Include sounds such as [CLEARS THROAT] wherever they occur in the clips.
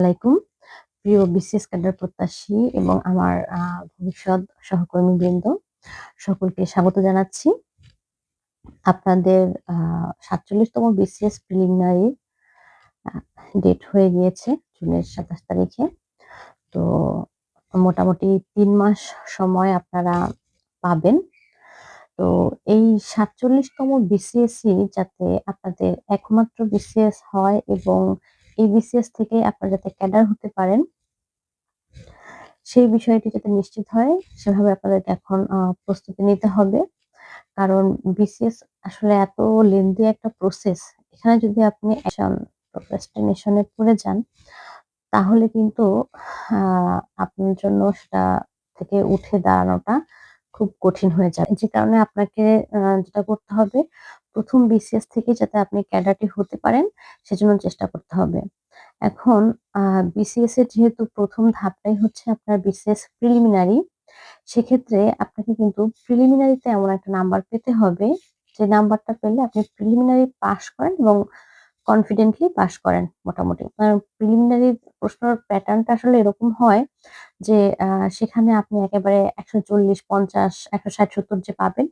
আলাইকুম। প্রিয় BCS cadre প্রত্যাশী এবং আমার ভবিষ্যৎ সহকর্মী বৃন্দ, সকলকে স্বাগত জানাচ্ছি। আপনাদের সাতচল্লিশতম বিসিএস প্রিলিমিনারি ডেট হয়ে গিয়েছে জুনের সাতাশ তারিখে। তো মোটামুটি তিন মাস সময় আপনারা পাবেন। তো এই সাতচল্লিশতম বিসিএসই যাতে আপনাদের একমাত্র বিসিএস হয় এবং এই বিসিএস থেকে আপনারা যাতে ক্যাডার হতে পারেন, সেই বিষয়টি যাতে নিশ্চিত হয়, সেভাবে আপনাদেরকে এখন প্রস্তুতি নিতে হবে। কারণ বিসিএস আসলে এত লেন্দি একটা প্রসেস এখানে যদি আপনি প্রোক্রাস্টিনেশনে পড়ে যান, তাহলে কিন্তু আপনার জন্য সেটা থেকে উঠে দাঁড়ানোটা খুব কঠিন হয়ে যায় যে কারণে আপনাকে যেটা করতে হবে প্রথম বিসিএস থেকে যাতে আপনি ক্যাডারটি হতে পারেন, সেজন্য চেষ্টা করতে হবে। এখন বিসিএস এর যেহেতু প্রথম ধাপটাই হচ্ছে আপনার বিসিএস প্রিলিমিনারি সেক্ষেত্রে আপনাকে কিন্তু প্রিলিমিনারিতে এমন একটা নাম্বার পেতে হবে, যে নাম্বারটা পেলে আপনি প্রিলিমিনারি পাস করেন এবং কনফিডেন্টলি পাস করেন মোটামুটি। প্রিলিমিনারি প্রশ্নের প্যাটার্নটা আসলে এরকম হয় যে সেখানে আপনি একেবারে একশো চল্লিশ, পঞ্চাশ, একশো ষাট, সত্তর যে পাবেন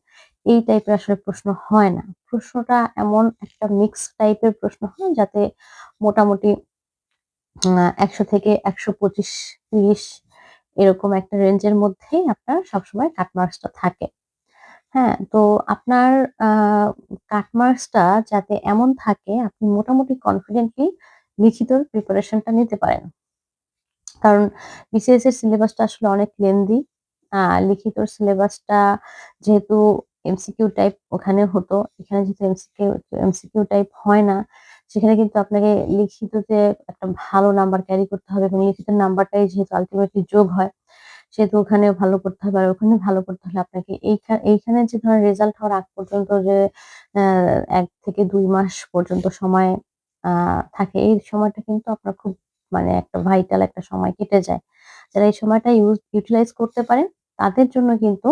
এই টাইপের আসলে প্রশ্ন হয় না। প্রশ্নটা এমন একটা মিক্স টাইপের প্রশ্ন হয় যাতে মোটামুটি একশো থেকে একশো পঁচিশ, তিরিশ এরকম একটা রেঞ্জের মধ্যেই আপনার সবসময় কাটমার্কসটা থাকে। হ্যাঁ তো আপনার কাটমার্কসটা যাতে এমন থাকে, আপনি মোটামুটি কনফিডেন্টলি লিখিত প্রিপারেশনটা নিতে পারেন। কারণ বিসিএস এর সিলেবাসটা আসলে অনেক লেন্দি লিখিত সিলেবাসটা যেহেতু এমসিকিউ টাইপ ওখানে হতো। এখানে যেহেতু এমসিকিউ এমসিকিউ টাইপ হয় না, সেখানে কিন্তু আপনাকে লিখিততে একটা ভালো নাম্বার ক্যারি করতে হবে, এবং লিখিত নাম্বারটাই যেহেতু আলটিমেটলি যোগ হয়, সেহেতু ওখানে ভালো করতে হবে, আর ওখানে ভালো করতে হলে আপনাকে এইখানে যে ধরেন রেজাল্ট হওয়ার আগ পর্যন্ত যে এক থেকে দুই মাস পর্যন্ত সময় থাকে, এই সময়টা কিন্তু আপনার খুব মানে একটা ভাইটাল একটা সময় কেটে যায়। যারা এই সময়টা ইউজ ইউটিলাইজ করতে পারেন, তাদের জন্য কিন্তু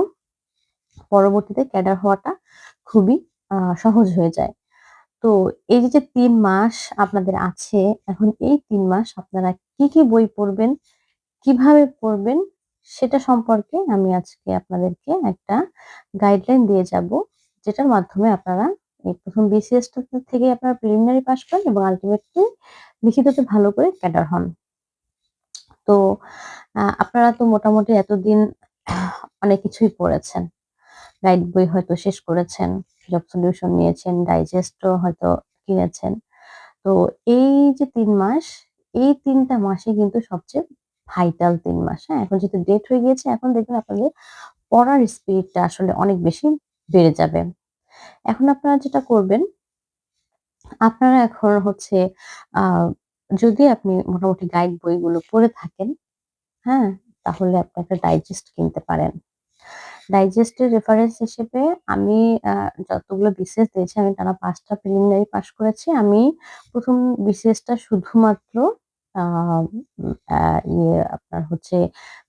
পরবর্তীতে ক্যাডার হওয়াটা খুবই সহজ হয়ে যায়। তো এই যে তিন মাস আপনাদের আছে, এখন এই তিন মাস আপনারা কি কি বই পড়বেন, কীভাবে পড়বেন, সেটা সম্পর্কে আমি আজকে আপনাদেরকে একটা গাইডলাইন দিয়ে যাব, যেটার মাধ্যমে আপনারা এই প্রথম বিসিএস থেকে আপনারা প্রিলিমিনারি পাস করেন এবং আলটিমেটলি লিখিততে ভালো করে ক্যাডার হন। তো আপনারা তো মোটামুটি এতদিন অনেক কিছুই পড়েছেন। গাইড বই হয়তো শেষ করেছেন, জব সলিউশন নিয়েছেন, ডাইজেস্টও হয়তো কিনেছেন। তো এই যে তিন মাস, এই তিনটা মাসে কিন্তু সবচেয়ে ভাইটাল তিন মাস। হ্যাঁ এখন যেহেতু ডেট হয়ে গিয়েছে, এখন দেখবেন আপনাদের পড়ার স্পিডটা আসলে অনেক বেশি বেড়ে যাবে। এখন আপনারা যেটা করবেন, আপনারা এখন হচ্ছে যদি আপনি মোটামুটি গাইড বইগুলো পড়ে থাকেন হ্যাঁ তাহলে আপনি একটা ডাইজেস্ট কিনতে পারেন। ডাইজেস্টের রেফারেন্স হিসেবে আমি যতগুলো বিসিএস দিয়েছি, আমি টানা পাঁচটা প্রিলিমিনারি পাস করেছি। আমি প্রথম বিসিএসটা শুধুমাত্র ইয়ে আপনার হচ্ছে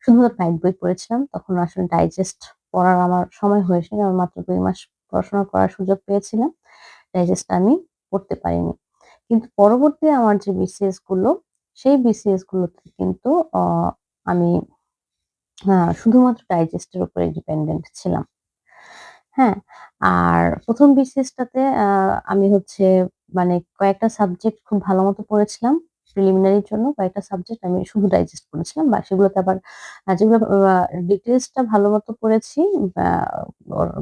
শুধুমাত্র গাইড বই পড়েছিলাম। তখন আসলে ডাইজেস্ট পড়ার আমার সময় হয়েছে আমার মাত্র দুই মাস পড়াশোনা করার সুযোগ পেয়েছিলাম। ডাইজেস্ট আমি পড়তে পারিনি। কিন্তু পরবর্তী আমার যে বিসিএসগুলো, সেই বিসিএস গুলোতে কিন্তু আমি শুধুমাত্র ডাইজেস্টের উপরে ডিপেন্ডেন্ট ছিলাম। হ্যাঁ আর প্রথম বিসিএসটাতে আমি হচ্ছে মানে কয়েকটা সাবজেক্ট খুব ভালো মতো পড়েছিলাম প্রিলিমিনারির জন্য, কয়েকটা সাবজেক্ট আমি শুধু ডাইজেস্ট করেছিলাম, বা সেগুলোতে আবার যেগুলো ডিটেলসটা ভালো মতো পড়েছি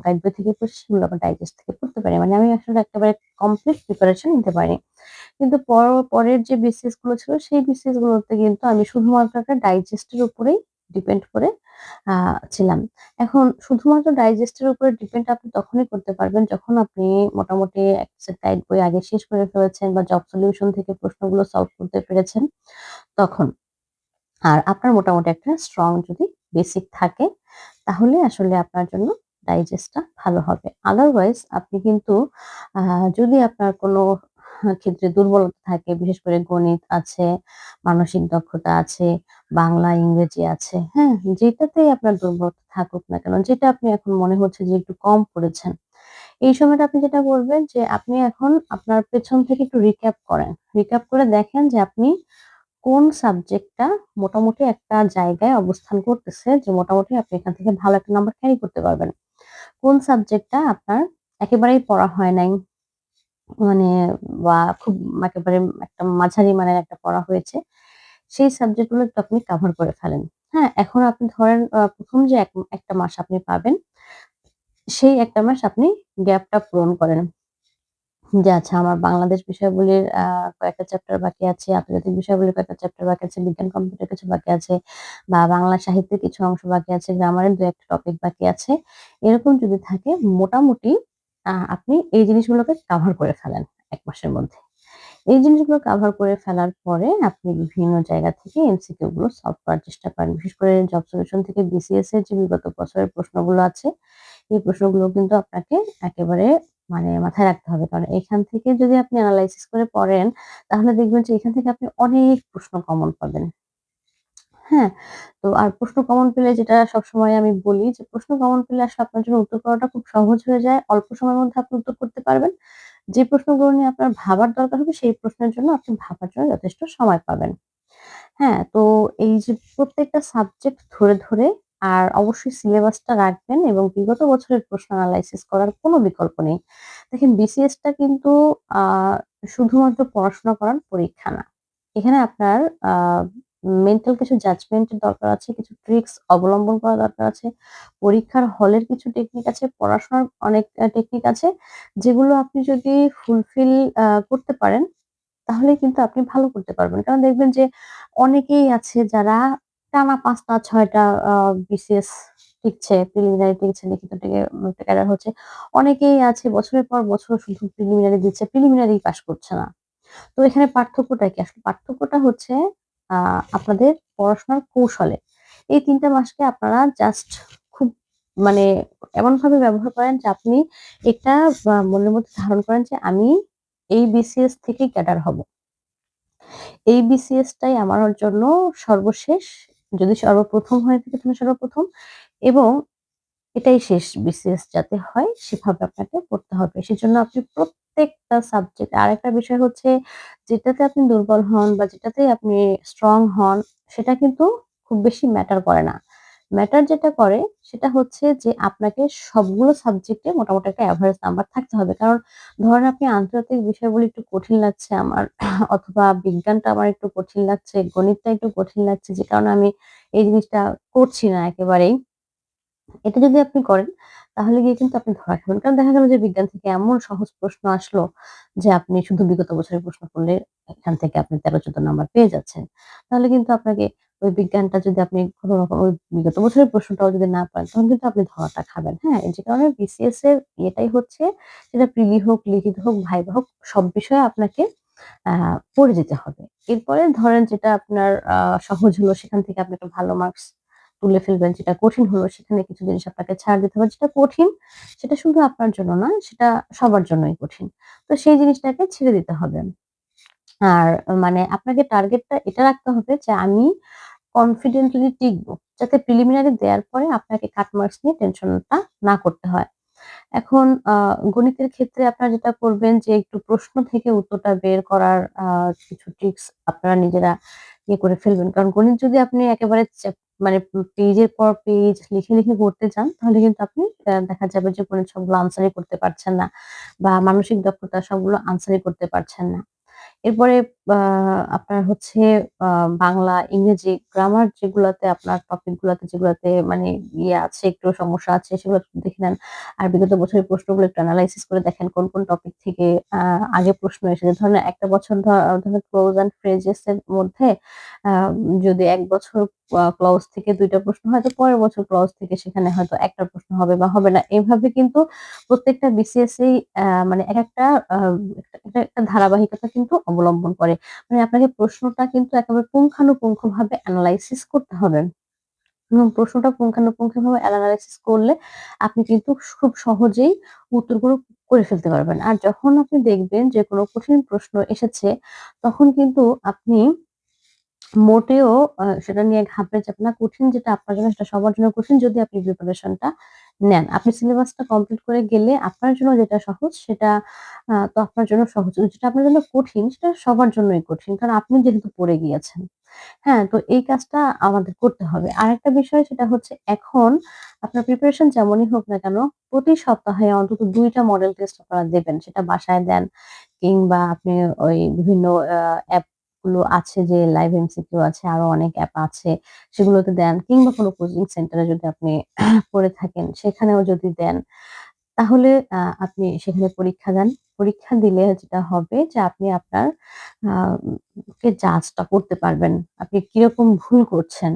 গাইড বই থেকে পড়েছি, সেগুলো আবার ডাইজেস্ট থেকে পড়তে পারি। মানে আমি আসলে একেবারে কমপ্লিট প্রিপারেশন নিতে পারি কিন্তু পর, পরের যে বিসিএসগুলো ছিল, সেই বিসিএস গুলোতে কিন্তু আমি শুধুমাত্র একটা ডাইজেস্টের উপরেই ডিপেন্ড করে ছিলাম। এখন শুধুমাত্র ডাইজেস্টের উপরে ডিপেন্ড আপনি তখনই করতে পারবেন যখন আপনি মোটামুটি টাইট বই আগে শেষ করে ফেলেছেন বা জব সলিউশন থেকে প্রশ্নগুলো সলভ করতে পেরেছেন তখন। আর আপনার মোটামুটি একটা স্ট্রং যদি বেসিক থাকে, তাহলে আসলে আপনার জন্য ডাইজেস্টটা ভালো হবে। আদারওয়াইজ আপনি কিন্তু যদি আপনার কোনো ক্ষেত্রে দুর্বলতা থাকে, বিশেষ করে গণিত আছে, মানসিক দক্ষতা আছে, বাংলা, ইংরেজি আছে। হ্যাঁ যেটাতেই আপনার দুর্বলতা থাকুক না কেন, যেটা আপনি এখন মনে হচ্ছে যে একটু কম পড়েছেন। এই সময়টা আপনি যেটা করবেন যে আপনি এখন আপনার পেছন থেকে একটু রিক্যাপ করেন। রিক্যাপ করে দেখেন যে আপনি কোন সাবজেক্টটা মোটামুটি একটা জায়গায় অবস্থান করতেছে যে মোটামুটি আপনি এখান থেকে ভালো একটা নাম্বার ক্যারি করতে পারবেন। কোন সাবজেক্টটা আপনার একেবারেই পড়া হয় নাই মানে বা খুব একেবারে একটা মাঝারি মানের একটা পড়া হয়েছে। সেই সাবজেক্টগুলো একটু আপনি কাভার করে ফেলেন। হ্যাঁ? এখন আপনি ধরেন ১ম যে এক একটা মাস আপনি পাবেন, সেই একটা মাস আপনি গ্যাপটা পূরণ করেন। যে আচ্ছা আমার বাংলাদেশ বিষয়গুলির কয়েকটা চ্যাপ্টার বাকি আছে, আন্তর্জাতিক বিষয়াবলীর কয়েকটা চ্যাপ্টার বাকি আছে, বিজ্ঞান কম্পিউটার কিছু বাকি আছে বা বাংলা সাহিত্যের কিছু অংশ বাকি আছে, গ্রামারের দু একটা টপিক বাকি আছে। এরকম যদি থাকে মোটামুটি আপনি এই জিনিসগুলোকে কাভার করে ফেলেন এক মাসের মধ্যে। এই জিনিসগুলো কাভার করে ফেলার পরে আপনি বিভিন্ন জায়গা থেকে এমসিকিউ গুলো সলভ করার চেষ্টা করেন। বিশেষ করে জব সলিউশন থেকে বিসিএস এর যে বিগত বছরের প্রশ্নগুলো আছে, এই প্রশ্নগুলো কিন্তু আপনাকে একেবারে মানে মাথায় রাখতে হবে। কারণ এখান থেকে যদি আপনি অ্যানালাইসিস করে পড়েন, তাহলে দেখবেন যে এখান থেকে আপনি অনেক প্রশ্ন কমন পাবেন। হ্যাঁ? তো আর প্রশ্ন কমন পেলে যেটা সবসময় আমি বলি যে প্রশ্ন কমন পেলে আসলে আপনার জন্য উত্তর করাটা খুব সহজ হয়ে যায়। অল্প সময়ের মধ্যে আপনি উত্তর করতে পারবেন। যে প্রশ্নগুলো নিয়ে আপনার ভাবার দরকার হবে সেই প্রশ্নের জন্য আপনি ভাবার জন্য যথেষ্ট সময় পাবেন। হ্যাঁ? তো এই যে প্রত্যেকটা সাবজেক্ট ধরে, ধরে আর অবশ্যই সিলেবাসটা রাখবেন এবং বিগত বছরের প্রশ্ন এনালাইসিস করার কোনো বিকল্প নেই। দেখেন বিসিএস টা কিন্তু শুধুমাত্র পড়াশোনা করার পরীক্ষা না। এখানে আপনার মেন্টাল কিছু জাজমেন্ট এর দরকার আছে, কিছু ট্রিক্স অবলম্বন করা দরকার আছে। পরীক্ষার হলের কিছু টেকনিক আছে, পড়াশোনার অনেক টেকনিক আছে। যেগুলো আপনি যদি ফুলফিল করতে পারেন, তাহলে কিন্তু আপনি ভালো করতে পারবেন। কারণ দেখবেন যে অনেকেই আছে যারা টানা ৫ টা ৬ টা আ বিসিএস টিকছে, প্রিলিমিনারি টিকছে, লিখিত ক্যাডার হচ্ছে। অনেকেই আছে বছরের পর বছর শুধু প্রিলিমিনারি দিচ্ছে, প্রিলিমিনারি পাস করছে না। তো এখানে পার্থক্যটা কি? আসলে পার্থক্যটা হচ্ছে আপনাদের পড়াশোনার কৌশলে। এই তিনটা মাসকে আপনারা জাস্ট খুব মানে এমনভাবে ব্যবহার করেন যে আপনি এটা মনের মধ্যে ধারণ করেন যে আমি এই বিসিএস থেকেই ক্যাডার হব। এই বিসিএস টাই আমার জন্য সর্বশেষ। যদি সর্বপ্রথম হয়ে থাকে তাহলে সর্বপ্রথম এবং এটাই শেষ বিসিএস যাতে হয় সেভাবে আপনাকে পড়তে হবে। সেজন্য আপনি প্রত্যেকটা সাবজেক্ট আর একটা বিষয় হচ্ছে যেটাতে আপনি দুর্বল হন বা যেটাতে আপনি স্ট্রং হন সেটা কিন্তু খুব বেশি ম্যাটার করে না। ম্যাটার যেটা করে সেটা হচ্ছে যে আপনাকে সবগুলো সাবজেক্টে মোটামুটি একটা অ্যাভারেজ নাম্বার থাকতে হবে। কারণ ধরেন আপনি আন্তর্জাতিক বিষয়গুলো একটু কঠিন লাগছে আমার [CLEARS THROAT] অথবা বিজ্ঞানটা আমার একটু কঠিন লাগছে, গণিতটা একটু কঠিন লাগছে যে কারণে আমি এই জিনিসটা করছি না একেবারেই। এটা যদি আপনি করেন তাহলে গিয়ে কিন্তু আপনি ধরা খাবেন। কারণ দেখা গেল যে বিজ্ঞান থেকে এমন সহজ প্রশ্ন আসলো যে আপনি শুধু বিগত বছরের প্রশ্ন করলে এখান থেকে আপনি ১৩-১৪ নাম্বার পেয়ে যাচ্ছেন। তাহলে কিন্তু আপনাকে ওই বিজ্ঞানটা যদি আপনি কোন রকম ওই বিগত বছরের প্রশ্নটাও যদি না পারেন তখন কিন্তু আপনি ধরাটা খাবেন। হ্যাঁ? যে কারণে বিসিএস এর ইয়েটাই হচ্ছে সেটা প্রিলি হোক, লিখিত হোক, ভাইভা হোক সব বিষয়ে আপনাকে পড়ে যেতে হবে। এরপরে ধরেন যেটা আপনার সহজ হলো সেখান থেকে আপনি একটা ভালো মার্কস তুলে ফেলবেন। যেটা কঠিন হলো সেখানে কিছু জিনিস আপনাকে ছাড় দিতে হবে। যেটা কঠিন সেটা শুধু আপনার জন্য না, সেটা সবার জন্যই কঠিন। তো সেই জিনিসটাকে ছেড়ে দিতে হবে। আর মানে আপনাকে টার্গেটটা এটা রাখতে হবে যে আমি কনফিডেন্টলি টিকবো। যাতে প্রিলিমিনারি দেওয়ার পরে আপনাকে কাট মার্কস নিয়ে টেনশনটা না করতে হয়। এখন গণিতের ক্ষেত্রে আপনারা যেটা করবেন যে একটু প্রশ্ন থেকে উত্তরটা বের করার কিছু ট্রিকস আপনারা নিজেরা ইয়ে করে ফেলবেন। কারণ গণিত যদি আপনি একেবারে মানে পেজের পর পেজ লিখে, লিখে করতে চান তাহলে কিন্তু আপনি দেখা যাবে যে কোনো সবগুলো আনসারই করতে পারছেন না বা মানসিক দক্ষতা সবগুলো আনসারই করতে পারছেন না। এরপরে আপনার হচ্ছে বাংলা, ইংরেজি, গ্রামার যেগুলাতে আপনার টপিক গুলাতে যেগুলাতে মানে ইয়ে আছে একটু সমস্যা আছে সেগুলো দেখে নেন। আর বিগত বছরের প্রশ্নগুলো একটু এনালাইসিস করে দেখেন কোন, কোন টপিক থেকে আগে প্রশ্ন এসেছে। ধরেন একটা বছর ধরেন ক্লোজ অ্যান্ড ফ্রেজেস এর মধ্যে যদি এক বছর ক্লজ থেকে দুইটা প্রশ্ন হয়তো পরের বছর ক্লজ থেকে সেখানে হয়তো একটা প্রশ্ন হবে বা হবে না। এভাবে কিন্তু প্রত্যেকটা বিসিএস মানে একটা, একটা ধারাবাহিকতা কিন্তু অবলম্বন করে। মানে আপনাকে প্রশ্নটা কিন্তু একেবারে পুঙ্খানুপুঙ্খভাবে অ্যানালাইসিস করতে হবে। এবং প্রশ্নটা পুঙ্খানুপুঙ্খভাবে এনালাইসিস করলে আপনি কিন্তু খুব সহজেই উত্তরগুলো করে ফেলতে পারবেন। আর যখন আপনি দেখবেন যে কোনো কঠিন প্রশ্ন এসেছে, তখন কিন্তু আপনি মোটেও সেটা নিয়ে ঘাবড়ে যাবেন না। কঠিন যেটা আপনার জন্য, সেটা সবার জন্য কঠিন যদি আপনি প্রিপারেশনটা নেন। আপনি সিলেবাসটা কমপ্লিট করে গেলে আপনার জন্য যেটা সহজ সেটা তো আপনার জন্য সহজ। যেটা আপনার জন্য কঠিন সেটা সবার জন্যই কঠিন। কারণ আপনি যেহেতু পড়ে গিয়েছেন। হ্যাঁ? তো এই কাজটা আমাদের করতে হবে। আর একটা বিষয় সেটা হচ্ছে এখন আপনার প্রিপারেশন যেমনই হোক না কেন, প্রতি সপ্তাহে অন্তত দুইটা মডেল টেস্ট আপনারা দেবেন। সেটা বাসায় দেন কিংবা আপনি ওই বিভিন্ন অ্যাপ গুলো আছে যে লাইভ এমসিকিউ আছে, আরও অনেক অ্যাপ আছে সেগুলোতে দেন কিংবা কোনো কোচিং সেন্টারে যদি আপনি [CLEARS THROAT] পড়ে থাকেন সেখানেও যদি দেন, তাহলে আপনি সেখানে পরীক্ষা দেন। পরীক্ষা দিলে যেটা হবে যে আপনি আপনার কে জাজটা করতে পারবেন। আপনি কীরকম ভুল করছেন,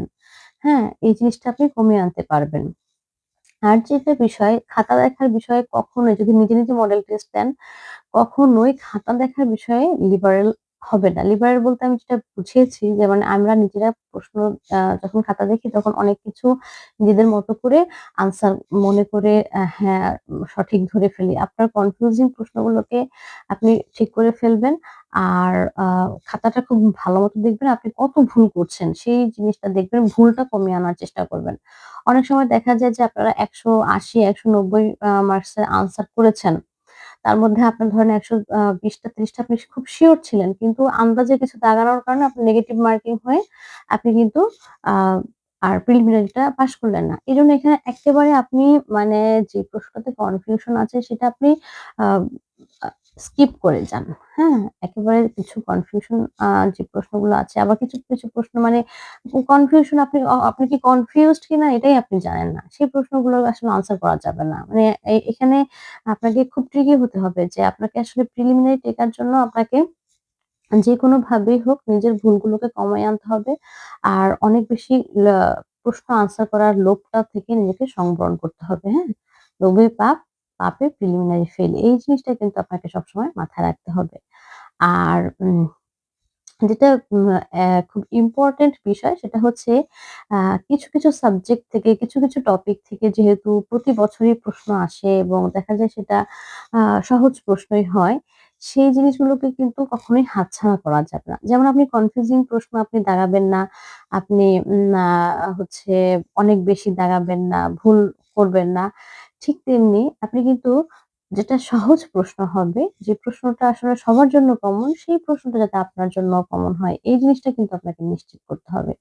হ্যাঁ? এই জিনিসটা আপনি কমিয়ে আনতে পারবেন। আর যেটা বিষয় খাতা দেখার বিষয়ে কখনোই যদি নিজে, নিজে মডেল টেস্ট দেন, কখনোই খাতা দেখার বিষয়ে লিবারেল হবে না। লিবারেল বলতে আমি যেটা বুঝিয়েছি যে মানে আমরা নিজেরা প্রশ্ন যখন খাতা দেখি তখন অনেক কিছু নিজেদের মতো করে আনসার মনে করে হ্যাঁ, সঠিক ধরে ফেলি। আপনার কনফিউজিং প্রশ্নগুলোকে আপনি ঠিক করে ফেলবেন। আর খাতাটা খুব ভালো মতো দেখবেন আপনি কত ভুল করছেন সেই জিনিসটা দেখবেন, ভুলটা কমিয়ে আনার চেষ্টা করবেন। অনেক সময় দেখা যায় যে আপনারা ১৮০, ১৯০ আ মার্কসের আনসার করেছেন। তার মধ্যে আপনার ধরেন একশো বিশটা, ত্রিশটা আপনি খুব শিওর ছিলেন। কিন্তু আন্দাজে কিছু দাগানোর কারণে আপনার নেগেটিভ মার্কিং হয়ে আপনি কিন্তু আর প্রিলিমিনারিটা পাস করলেন না। এই জন্য এখানে একেবারে আপনি মানে যে প্রশ্নটাতে কনফিউশন আছে সেটা আপনি স্কিপ করে যান। হ্যাঁ? একেবারে কিছু কনফিউশন যে প্রশ্নগুলো আছে আবার কিছু, কিছু প্রশ্ন মানে কনফিউশন আপনি আপনি কি কনফিউজড কিনা এটাই আপনি জানেন না। সেই প্রশ্নগুলো আসলে আনসার করা যাবে না। মানে এখানে আপনাকে খুব ট্রিকি হতে হবে যে আপনাকে আসলে প্রিলিমিনারি টেকার জন্য আপনাকে যেকোনোভাবেই হোক নিজের ভুলগুলোকে কমায় আনতে হবে। আর অনেক বেশি প্রশ্ন আনসার করার লোভটা থেকে নিজেকে সংবরণ করতে হবে, হ্যাঁ? লোভে পাপ, পাপে প্রিলিমিনারি ফেইল। এই জিনিসটা কিন্তু আপনাকে সবসময় মাথায় রাখতে হবে। আর যেটা খুব ইম্পর্টেন্ট বিষয় সেটা হচ্ছে কিছু, কিছু সাবজেক্ট থেকে কিছু, কিছু টপিক থেকে যেহেতু প্রতি বছরই প্রশ্ন আসে এবং দেখা যায় সেটা সহজ প্রশ্নই হয়। সেই জিনিসগুলোকে কিন্তু কখনোই হাতছাড়া করা যাবে না। যেমন আপনি কনফিউজিং প্রশ্ন আপনি দাগাবেন না। আপনি হচ্ছে অনেক বেশি দাগাবেন না, ভুল করবেন না। ঠিক তেমনি আপনি কিন্তু যেটা সহজ প্রশ্ন হবে, যে প্রশ্নটা আসলে সবার জন্য কমন, সেই প্রশ্নটা যাতে আপনার জন্য কমন হয়, এই জিনিসটা কিন্তু আপনাকে নিশ্চিত করতে হবে।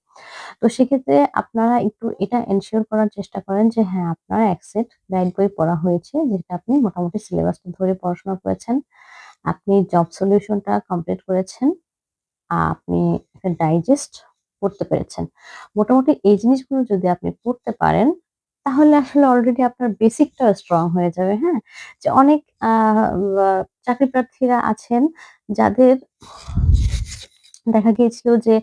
তো সেক্ষেত্রে আপনারা একটু এটা এনশিওর করার চেষ্টা করেন যে হ্যাঁ, আপনার এক সেট গাইড বই পড়া হয়েছে, যেটা আপনি মোটামুটি সিলেবাসটা ধরে পড়াশোনা করেছেন। আপনি জব সলিউশনটা কমপ্লিট করেছেন। আপনি একটা ডাইজেস্ট পড়তে পেরেছেন। মোটামুটি এই জিনিসগুলো যদি আপনি পড়তে পারেন, তাহলে আসলে অলরেডি আপনার বেসিকটা স্ট্রং হয়ে যাবে, হ্যাঁ? যে অনেক চাকরি প্রার্থীরা আছেন যাদের দেখা গিয়েছিল যে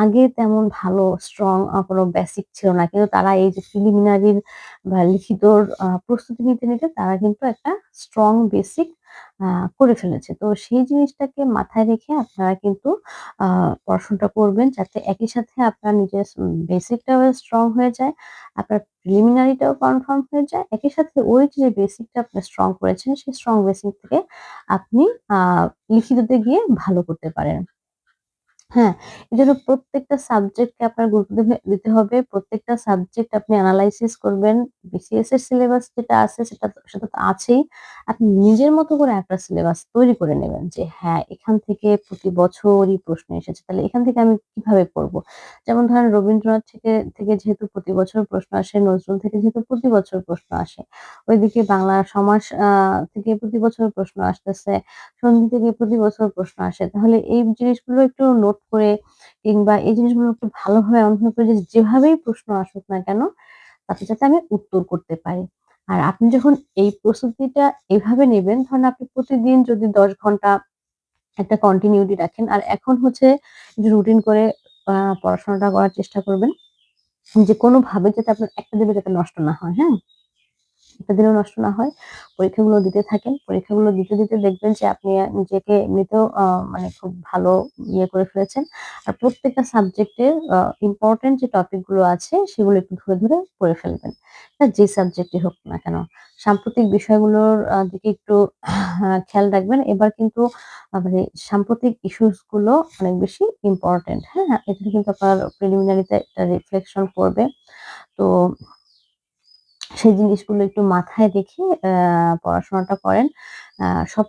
আগে তেমন ভালো স্ট্রং কোনো বেসিক ছিল না। কিন্তু তারা এই যে প্রিলিমিনারির বা লিখিতর প্রস্তুতি নিতে, নিতে তারা কিন্তু একটা স্ট্রং বেসিক করে ফেলেছে। তো সেই জিনিসটাকে মাথায় রেখে আপনারা কিন্তু পড়াশোনাটা করবেন যাতে একই সাথে আপনার নিজের বেসিকটাও স্ট্রং হয়ে যায়, আপনার প্রিলিমিনারিটাও কনফার্ম হয়ে যায়। একই সাথে ওই যে বেসিকটা আপনি স্ট্রং করেছেন, সেই স্ট্রং বেসিক থেকে আপনি লিখিততে গিয়ে ভালো করতে পারেন। হ্যাঁ, এজন্য প্রত্যেকটা সাবজেক্টকে আপনার গুরুত্ব দিতে হবে। প্রত্যেকটা সাবজেক্ট আপনি এনালাইসিস করবেন। বিসিএস এর সিলেবাস যেটা আছে সেটা সেটা তো আছেই। আপনি নিজের মতো করে একটা সিলেবাস তৈরি করে নেবেন যে হ্যাঁ, এখান থেকে প্রতি বছরই প্রশ্ন এসেছে। তাহলে এখান থেকে আমি কীভাবে পড়ব? যেমন ধরেন রবীন্দ্রনাথ থেকে থেকে যেহেতু প্রতি বছর প্রশ্ন আসে, নজরুল থেকে যেহেতু প্রতি বছর প্রশ্ন আসে। ওইদিকে বাংলা সমাজ থেকে প্রতি বছর প্রশ্ন আসতেছে। সন্ধি থেকে প্রতি বছর প্রশ্ন আসে। তাহলে এই জিনিসগুলো একটু নোট করে কিংবা এই জিনিসগুলো একটু ভালোভাবে অনুধাবন করে যেভাবেই প্রশ্ন আসুক না কেন, তাতে যাতে আমি উত্তর করতে পারি। আর আপনি যখন এই প্রস্তুতিটা এভাবে নেবেন ধরেন আপনি প্রতিদিন যদি ১০ ঘণ্টা একটা কন্টিনিউটি রাখেন। আর এখন হচ্ছে রুটিন করে পড়াশোনাটা করার চেষ্টা করবেন। যে কোনোভাবে যাতে আপনার একটা দিনও যাতে নষ্ট না হয়, হ্যাঁ? দিনও নষ্ট না হয়। পরীক্ষাগুলো দিতে থাকেন। পরীক্ষাগুলো দিতে, দিতে দেখবেন যে আপনি নিজেকে এমনিতেও মানে খুব ভালো ইয়ে করে ফেলেছেন। আর প্রত্যেকটা সাবজেক্টের ইম্পোর্টেন্ট যে টপিকগুলো আছে সেগুলো একটু ধরে, ধরে পড়ে ফেলবেন। যে সাবজেক্টই হোক না কেন। সাম্প্রতিক বিষয়গুলোর দিকে একটু খেয়াল রাখবেন। এবার কিন্তু মানে সাম্প্রতিক ইস্যুসগুলো অনেক বেশি ইম্পোর্টেন্ট, হ্যাঁ? এটা কিন্তু আপনার প্রিলিমিনারিতে একটা রিফ্লেকশন করবে তো সেই জিনিসগুলো একটু মাথায় রেখে পড়াশোনাটা করেন। সব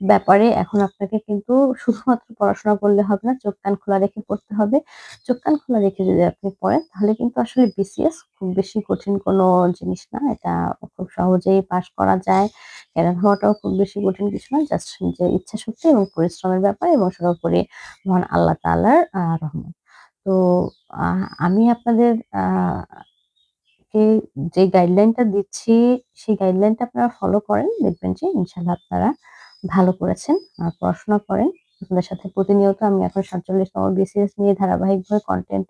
ব্যাপারে এখন আপনাকে কিন্তু শুধুমাত্র পড়াশোনা করলে হবে না, চোখ কান খোলা রেখে পড়তে হবে। চোখ কান খোলা রেখে যদি আপনি পড়েন তাহলে কিন্তু আসলে বিসিএস খুব বেশি কঠিন কোনো জিনিস না। এটা খুব সহজেই পাশ করা যায়। ক্যাডার হওয়াটাও খুব বেশি কঠিন কিছু না। জাস্ট নিজের ইচ্ছাশক্তি এবং পরিশ্রমের ব্যাপার এবং সর্বোপরি মহান আল্লাহ তাআলার আ রহমত। তো আমি আপনাদের আ কে যে গাইডলাইনটা দিচ্ছি, সেই গাইডলাইনটা আপনারা ফলো করেন। দেখবেন যে ইনশাআল্লাহ আপনারা ভালো করেছেন। আর পড়াশোনা করেন। আপনাদের সাথে প্রতিনিয়ত আমি এখন ৪৭ তম বিসিএস নিয়ে ধারাবাহিকভাবে কন্টেন্ট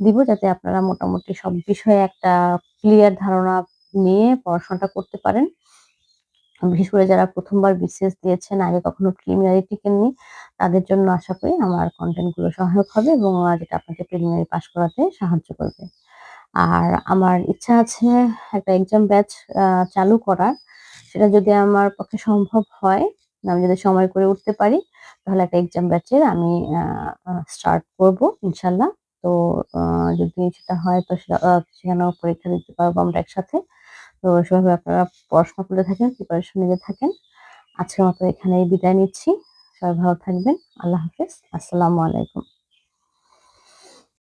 দিব যাতে আপনারা মোটামুটি সব বিষয়ে একটা ক্লিয়ার ধারণা নিয়ে পড়াশোনাটা করতে পারেন। বিশেষ করে যারা প্রথমবার বিসিএস দিয়েছেন, আগে কখনো প্রিলিমিনারি টিকেননি, তাদের জন্য আশা করি আমার কনটেন্টগুলো সহায়ক হবে এবং যেটা আপনাকে প্রিলিমিনারি পাস করাতে সাহায্য করবে। আর আমার ইচ্ছা আছে একটা এক্সাম ব্যাচ চালু করার। সেটা যদি আমার পক্ষে সম্ভব হয়, আমি যদি সময় করে উঠতে পারি, তাহলে একটা এক্সাম ব্যাচের আমি স্টার্ট করব ইনশাল্লাহ তো যদি সেটা হয় তো সেখানেও পরীক্ষা দিতে পারব আমরা একসাথে। তো সেভাবে আপনারা পড়াশোনা করে থাকেন, প্রিপারেশন নিতে থাকেন। আজকের মতো এখানেই বিদায় নিচ্ছি। সবাই ভালো থাকবেন। আল্লাহ হাফেজ। আসসালামু আলাইকুম।